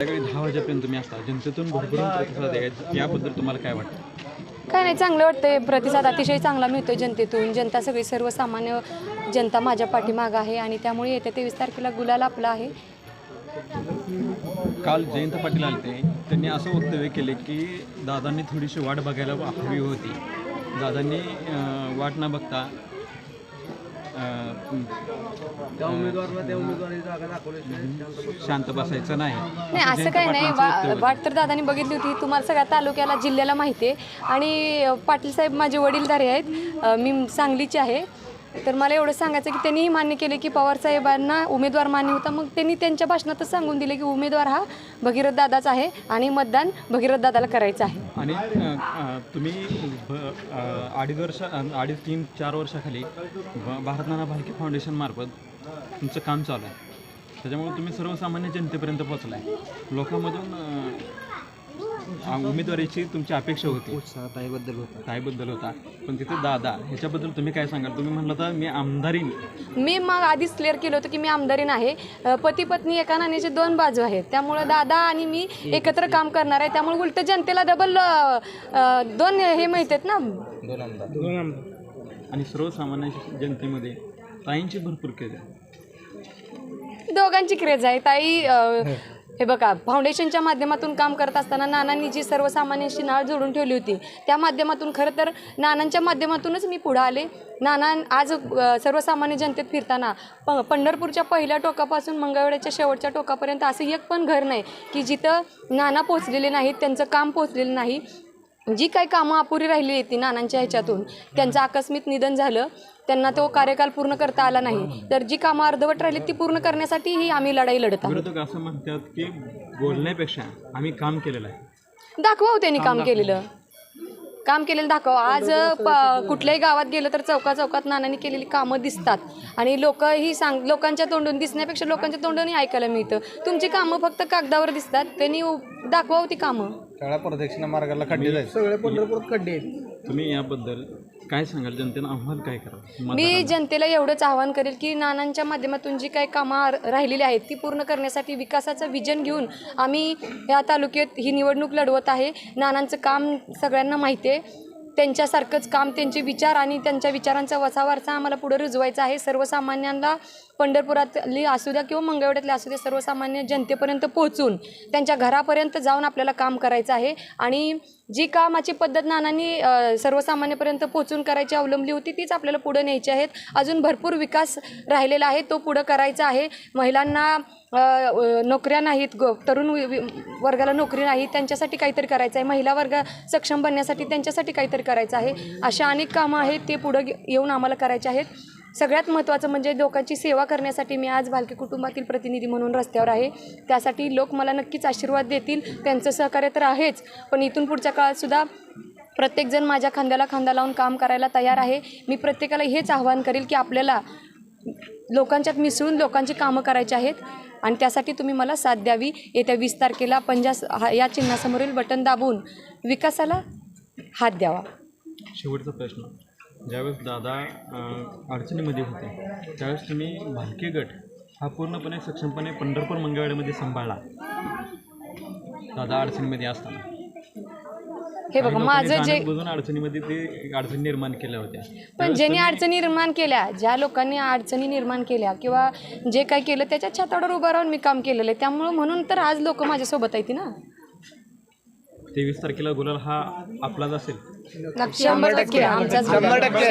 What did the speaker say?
सकाळी दहा वाजेपर्यंत तुम्ही असता. जनतेतून भरभरून प्रतिसाद आहे याबद्दल तुम्हाला काय वाटतं? काय नाही चांगलं वाटतंय. प्रतिसाद अतिशय चांगला मिळतोय जनतेतून. जनता सगळी सर्वसामान्य जनता माझ्या पाठीमागं आहे आणि त्यामुळे येत्या तेवीस तारखेला गुलाल आपला आहे. काल जयंत पाटील आलते. त्यांनी असं वक्तव्य केले की दादांनी थोडीशी वाट बघायला हवी होती. दादांनी अं, वाट न बघता शांत बसायचं नाही. नाही असं काही नाही. वा वाट तर दादानी बघितली होती. तुम्हाला सगळ्या तालुक्याला जिल्ह्याला माहिती आहे. आणि अ, पाटील साहेब माझे वडीलधारे आहेत. अ, मी सांगलीचे आहे. तर मला एवढं सांगायचं की त्यांनीही मान्य केले की पवार साहेबांना उमेदवार मान्य होता. मग त्यांनी त्यांच्या भाषणातच सांगून दिले की उमेदवार हा भगीरथ दादाच आहे आणि मतदान भगीरथ दादाला करायचं आहे. आणि तुम्ही अडीच वर्ष अडीच तीन चार वर्षाखाली भारतनाना भालके फाउंडेशन मार्फत तुमचं काम चालू आहे. त्याच्यामुळे तुम्ही सर्वसामान्य जनतेपर्यंत पोचलाय आहे लोकांमधून आ- उमेदवारीची तुमची अपेक्षा होती. ताईबद्दल होता. ताईबद्दल होता. पण तिथे दादा ह्याच्याबद्दल तुम्ही काय सांगाल? तुम्ही म्हणलं तर मी आमदारी मी मग आधीच क्लिअर केलं होतं की मी आमदारीन आहे पती पत्नी एका नाण्याचे दोन बाजू आहेत. त्यामुळं दादा आणि मी एकत्र काम करणार आहे. त्यामुळे उलट जनतेला डबल दोन हे माहीत आहेत ना? दोन आमदार. आणि सर्वसामान्य जनतेमध्ये ताईंची भरपूर केली. दोघांची क्रेज आहे. ताई अ, हे बघा फाउंडेशनच्या माध्यमातून काम करत असताना नानांनी जी सर्वसामान्यांशी नाळ जोडून ठेवली होती त्या माध्यमातून खरं तर नानांच्या माध्यमातूनच मी पुढं आले. नाना आज सर्वसामान्य जनतेत फिरताना प पंढरपूरच्या पहिल्या टोकापासून मंगळवेड्याच्या शेवटच्या टोकापर्यंत असं एक पण घर नाही की जिथं नाना पोचलेले नाहीत त्यांचं काम पोचलेलं नाही. जी काही कामं अपुरी राहिली आहेत ती नानांच्या ह्याच्यातून त्यांचं आकस्मिक निधन झालं त्यांना तो कार्यकाल पूर्ण करता आला नाही. तर जी कामं अर्धवट राहिली ती पूर्ण करण्यासाठी ही आम्ही लढाई लढत आहोत. विरोधक असं म्हणतात की बोलण्यापेक्षा आम्ही काम केलेलं आहे. दाखवा हो त्यांनी काम केलेलं. काम केलेलं दाखव आज प- कुठल्याही गावात गेलं तर चौका चौकात नानांनी केलेली कामं दिसतात. आणि लोकही सांग लोकांच्या तोंडून दिसण्यापेक्षा लोकांच्या तोंडूनही ऐकायला मिळतं. तुमची कामं फक्त कागदावर दिसतात. त्यांनी दाखवा हो ती कामं. सगळ्या प्रदक्षिणा मार्गाला खड्डे जायचे सगळे पंढरपूर खड्डे तुम्ही याबद्दल काय सांगाल? जनतेनं आव्हान काय करा? मी जनतेला एवढंच आवाहन करेल की नानांच्या माध्यमातून जी काही कामं राहिलेली आहेत ती पूर्ण करण्यासाठी विकासाचं विजन घेऊन आम्ही या तालुक्यात ही निवडणूक लढवत आहे. नानांचं काम सगळ्यांना माहिती आहे. त्यांच्यासारखंच काम त्यांचे विचार आणि त्यांच्या विचारांचा वसावारसा आम्हाला पुढे रुजवायचा आहे. सर्वसामान्यांना पंढरपुरातली असू द्या किंवा मंगळवेड्यातली असू द्या सर्वसामान्य जनतेपर्यंत पोहोचून त्यांच्या घरापर्यंत जाऊन आपल्याला काम करायचं आहे. आणि जी कामाची पद्धत नानांनी सर्वसामान्यपर्यंत पोहोचून करायची अवलंबली होती तीच आपल्याला पुढं न्यायची आहेत. अजून भरपूर विकास राहिलेला आहे तो पुढं करायचा आहे. महिलांना नोकऱ्या नाहीत ग तरुण वर्गाला नोकरी नाही त्यांच्यासाठी काहीतरी करायचं आहे. महिला वर्ग सक्षम बनण्यासाठी त्यांच्यासाठी काहीतरी करायचं आहे. अशा अनेक कामं आहेत ते पुढं येऊन आम्हाला करायचे आहेत. सगळ्यात महत्त्वाचं म्हणजे लोकांची सेवा करण्यासाठी मी आज भालके कुटुंबातील प्रतिनिधी म्हणून रस्त्यावर आहे. त्यासाठी लोक मला नक्कीच आशीर्वाद देतील. त्यांचं सहकार्य तर आहेच. पण इथून पुढच्या काळातसुद्धा प्रत्येकजण माझ्या खांद्याला खांदा लावून काम करायला तयार आहे. मी प्रत्येकाला हेच आवाहन करेल की आपल्याला लोकांच्यात मिसळून लोकांची कामं करायची आहेत आणि त्यासाठी तुम्ही मला साथ द्यावी. येत्या वीस तारखेला पंजास हा या चिन्हासमोरील बटन दाबून विकासाला हात द्यावा. शेवटचा प्रश्न. ज्यावेळेस दादा अडचणीमध्ये होते त्यावेळेस तुम्ही भालके गट हा पूर्णपणे सक्षमपणे पंढरपूर मंगळवाड्यामध्ये सांभाळला. दादा अडचणीमध्ये असताना. हे बघा माझं जे अडचणीमध्ये ते अडचणी निर्माण केल्या होत्या. पण ज्यांनी अडचणी निर्माण केल्या ज्या लोकांनी अडचणी निर्माण केल्या किंवा जे काही केलं त्याच्या छातावर उभं राहून मी काम केलेलं आहे. त्यामुळं म्हणून तर आज लोक माझ्यासोबत आहेत ना. तेवीस तारखेला गुलाल हा आपलाच असेल शंभर टक्के. आमचा शंभर टक्के.